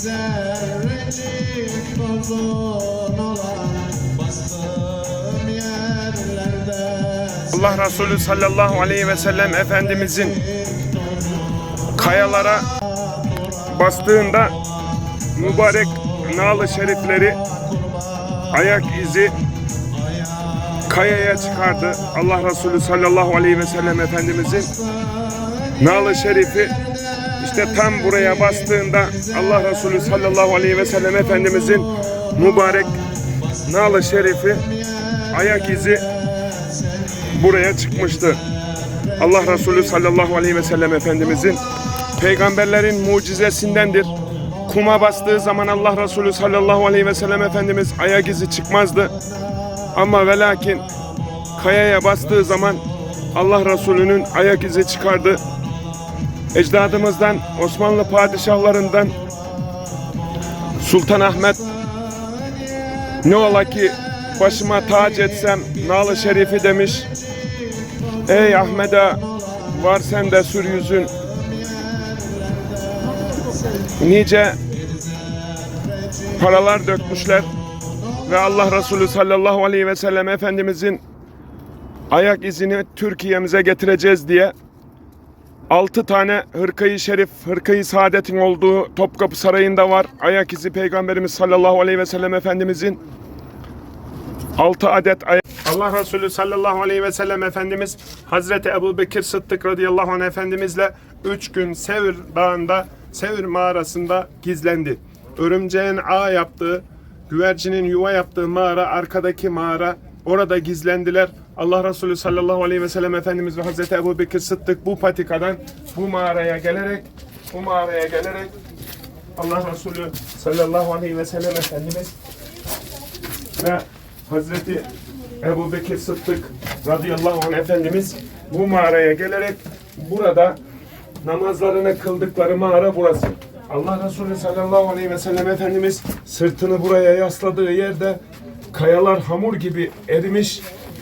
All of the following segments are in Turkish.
zerrecik tozun olan bastığım yerlerde Allah Resulü sallallahu aleyhi ve sellem Efendimizin kayalara bastığında mübarek nalı şerifleri ayak izi kayaya çıkardı. Allah Resulü sallallahu aleyhi ve sellem Efendimizin nalı şerifi işte tam buraya bastığında Allah Resulü sallallahu aleyhi ve sellem Efendimizin mübarek nalı şerifi ayak izi buraya çıkmıştı. Allah Resulü sallallahu aleyhi ve sellem Efendimizin peygamberlerin mucizesindendir. Kuma bastığı zaman Allah Resulü sallallahu aleyhi ve sellem Efendimiz ayak izi çıkmazdı. Ama ve lakin kayaya bastığı zaman Allah Resulü'nün ayak izi çıkardı. Ecdadımızdan, Osmanlı padişahlarından Sultan Ahmet ne ola ki başıma tac etsem nalı şerifi demiş. Ey Ahmet'e var sende sür yüzün. Nice paralar dökmüşler ve Allah Resulü sallallahu aleyhi ve sellem Efendimizin ayak izini Türkiye'mize getireceğiz diye altı tane hırkayı şerif, hırkayı saadetin olduğu Topkapı Sarayı'nda var. Ayak izi Peygamberimiz sallallahu aleyhi ve sellem Efendimizin 6 adet ayak. Allah Resulü sallallahu aleyhi ve sellem Efendimiz Hazreti Ebu Bekir Sıddık radıyallahu anh Efendimizle 3 gün Sevir Dağı'nda, Sevir mağarasında gizlendi. Örümceğin ağ yaptığı, güvercinin yuva yaptığı mağara, arkadaki mağara, orada gizlendiler. Allah Resulü sallallahu aleyhi ve sellem Efendimiz ve Hazreti Ebu Bekir Sıddık bu patikadan bu mağaraya gelerek, bu mağaraya gelerek Allah Resulü sallallahu aleyhi ve sellem Efendimiz ve Hazreti Ebu Bekir Sıddık radıyallahu anh Efendimiz bu mağaraya gelerek burada namazlarını kıldıkları mağara burası. Allah Resulü sallallahu aleyhi ve sellem Efendimiz sırtını buraya yasladığı yerde kayalar hamur gibi erimiş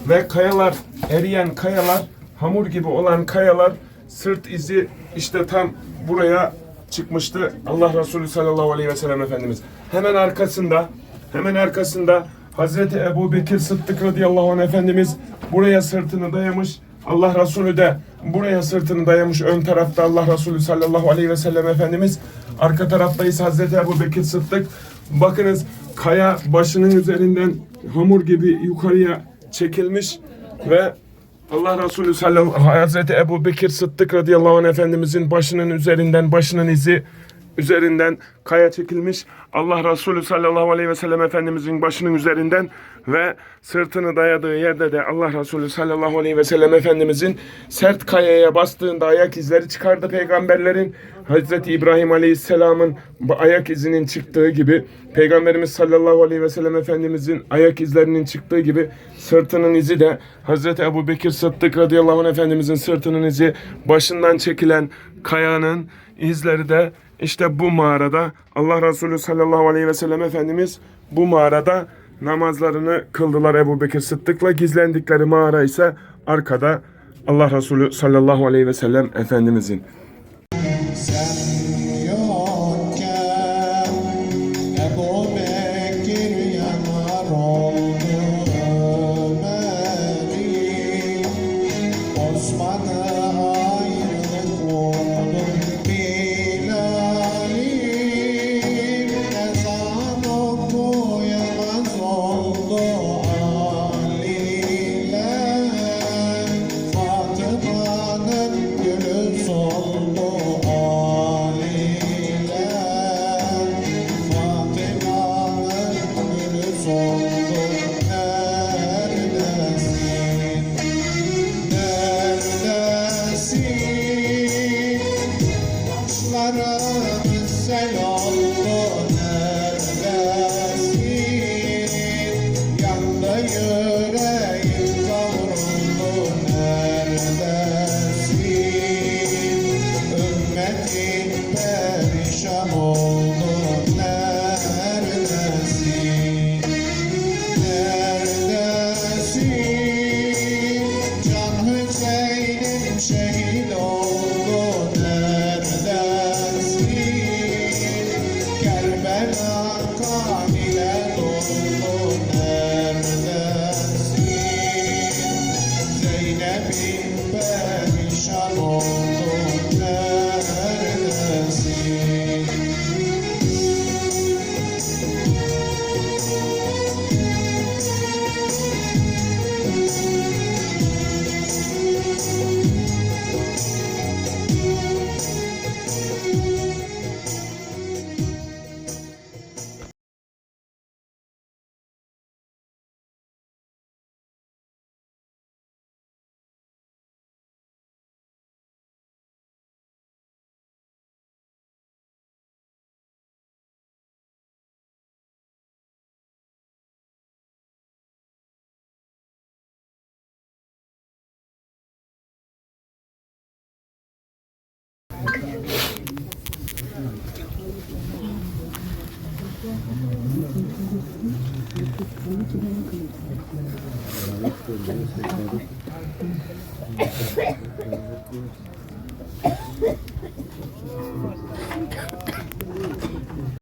ve kayalar eriyen kayalar hamur gibi olan kayalar sırt izi işte tam buraya çıkmıştı Allah Resulü sallallahu aleyhi ve sellem Efendimiz. Hemen arkasında hemen arkasında Hazreti Ebu Bekir Sıddık radıyallahu anh Efendimiz buraya sırtını dayamış. Allah Resulü de buraya sırtını dayamış. Ön tarafta Allah Resulü sallallahu aleyhi ve sellem Efendimiz. Arka tarafta ise Hazreti Ebu Bekir Sıddık. Bakınız kaya başının üzerinden hamur gibi yukarıya çekilmiş ve Allah Resulü sallallahu Hazreti Ebu Bekir Sıddık radıyallahu anh Efendimizin başının üzerinden başının izi üzerinden kaya çekilmiş. Allah Resulü sallallahu aleyhi ve sellem Efendimizin başının üzerinden ve sırtını dayadığı yerde de Allah Resulü sallallahu aleyhi ve sellem Efendimizin sert kayaya bastığında ayak izleri çıkardı peygamberlerin. Hazreti İbrahim aleyhisselamın ayak izinin çıktığı gibi Peygamberimiz sallallahu aleyhi ve sellem Efendimizin ayak izlerinin çıktığı gibi sırtının izi de Hazreti Ebu Bekir Sıddık radıyallahu anh Efendimizin sırtının izi başından çekilen kayanın izleri de işte bu mağarada Allah Resulü sallallahu aleyhi ve sellem Efendimiz bu mağarada namazlarını kıldılar Ebu Bekir Sıddık'la gizlendikleri mağara ise arkada Allah Resulü sallallahu aleyhi ve sellem Efendimizin. Oh, Thank you.